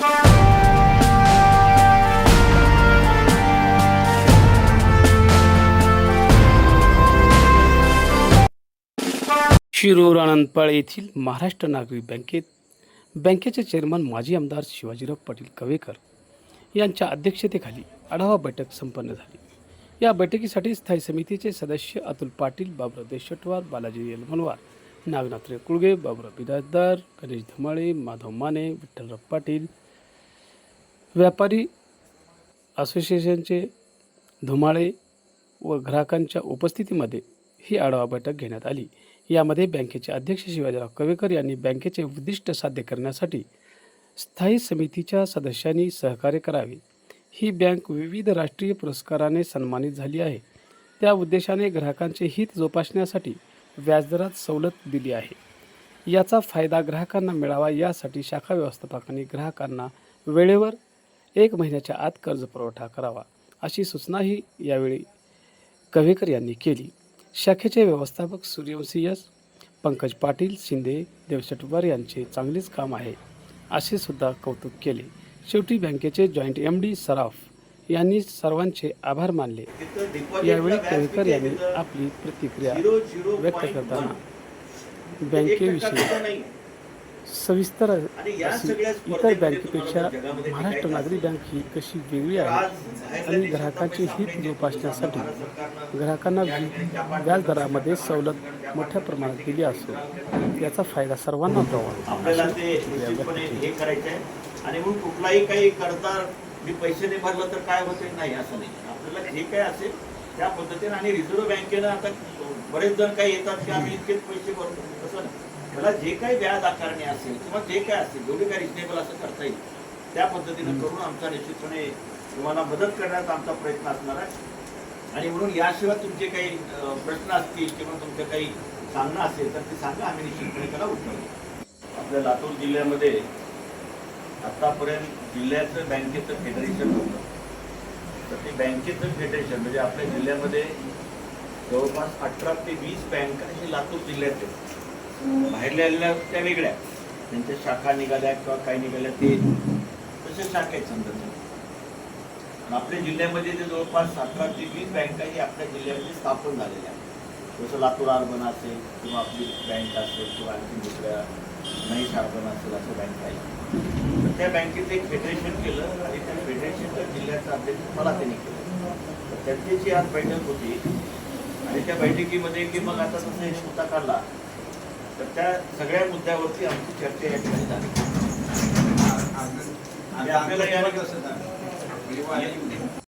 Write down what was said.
शिरूर आनंदपाळ येथील महाराष्ट्र नागरिक बँकेत बँकेचे चेअरमन माजी आमदार शिवाजीराव पाटील कवेकर यांच्या अध्यक्षतेखाली आढावा बैठक संपन्न झाली. या बैठकीसाठी स्थायी समितीचे सदस्य अतुल पाटील बाबुराव देशटवार बालाजी येलमनवार नागनाथ रेकुळगे बाबुराव बिराजदार गणेश धमाळे माधव माने विठ्ठलराव पाटील व्यापारी असोसिएशनचे धुमाळे व ग्राहकांच्या उपस्थितीमध्ये ही आढावा बैठक घेण्यात आली. यामध्ये बँकेचे अध्यक्ष शिवाजीराव कवेकर यांनी बँकेचे उद्दिष्ट साध्य करण्यासाठी स्थायी समितीच्या सदस्यांनी सहकार्य करावे. ही बँक विविध राष्ट्रीय पुरस्काराने सन्मानित झाली आहे. त्या उद्देशाने ग्राहकांचे हित जोपासण्यासाठी व्याजदरात सवलत दिली आहे. याचा फायदा ग्राहकांना मिळावा यासाठी शाखा व्यवस्थापकांनी ग्राहकांना वेळेवर एक महिन्याच्या आत कर्ज पुरवठा करावा अशी सूचनाही यावेळी कवेकर यांनी केली. शाखेचे व्यवस्थापक सूर्यवंशी यस पंकज पाटील शिंदे देवशटवार यांचे चांगलेच काम आहे असे सुद्धा कौतुक केले. शेवटी बँकेचे जॉईंट एम डी सराफ यांनी सर्वांचे आभार मानले. यावेळी कवेकर यांनी आपली प्रतिक्रिया व्यक्त करताना बँकेविषयी सविस्तर अशी इतर बँकेपेक्षा महाराष्ट्र नागरी बँक ही कशी वेगळी आहे आणि ग्राहकांचे हित जोपासण्यासाठी ग्राहकांना व्या- व्याजदरामध्ये सवलत मोठ्या प्रमाणात दिली असून याचा फायदा सर्वांना आपल्याला ते. हे करायचं आहे आणि म्हणून कुठलाही काही करता मी पैसे नाही भरलं तर काय होते नाही असं नाही. आपल्याला जे काय असेल त्या पद्धतीने आणि रिझर्व्ह बँकेनं आता बरेच जण काही येतात की आम्ही इतकेच पैसे भरतो. तसं त्याला जे काही व्याज आकारणे असेल किंवा जे काय असेल जेवढे काही रिजनेबल असं करता येईल त्या पद्धतीनं करून आमचा निश्चितपणे तुम्हाला मदत करण्याचा आमचा प्रयत्न असणार आहे. आणि म्हणून याशिवाय तुमचे काही प्रश्न असतील किंवा तुमचं काही सांगणं असेल तर ते सांगा आम्ही निश्चितपणे त्याला उत्तर आपल्या लातूर जिल्ह्यामध्ये आतापर्यंत जिल्ह्याचं बँकेचं फेडरेशन होतं. तर ते बँकेचं फेडरेशन म्हणजे आपल्या जिल्ह्यामध्ये जवळपास अठरा ते वीस बँका हे लातूर जिल्ह्यात आहेत बाहेरल्या आलेल्या त्या वेगळ्या. त्यांच्या शाखा निघाल्या किंवा काही निघाल्या ते तसे शाखा आहेत समजा आपल्या जिल्ह्यामध्ये जे जवळपास अठरा ते वीस बँका ही आपल्या जिल्ह्यामध्ये स्थापन झालेल्या आहेत. जसं लातूर अर्बन असेल किंवा आपली बँक असेल किंवा आणखी दुसऱ्या महेश अर्बन असेल असं बँक आहे. तर त्या बँकेचं एक फेडरेशन केलं आणि त्या फेडरेशनच्या जिल्ह्याचं अध्यक्ष मला त्यांनी केलं तर जी आज बैठक होती आणि त्या बैठकीमध्ये की मग आता तसं एक मुद्दा काढला तर त्या सगळ्या मुद्द्यावरती आमची चर्चा या ठिकाणी झाली आपल्याला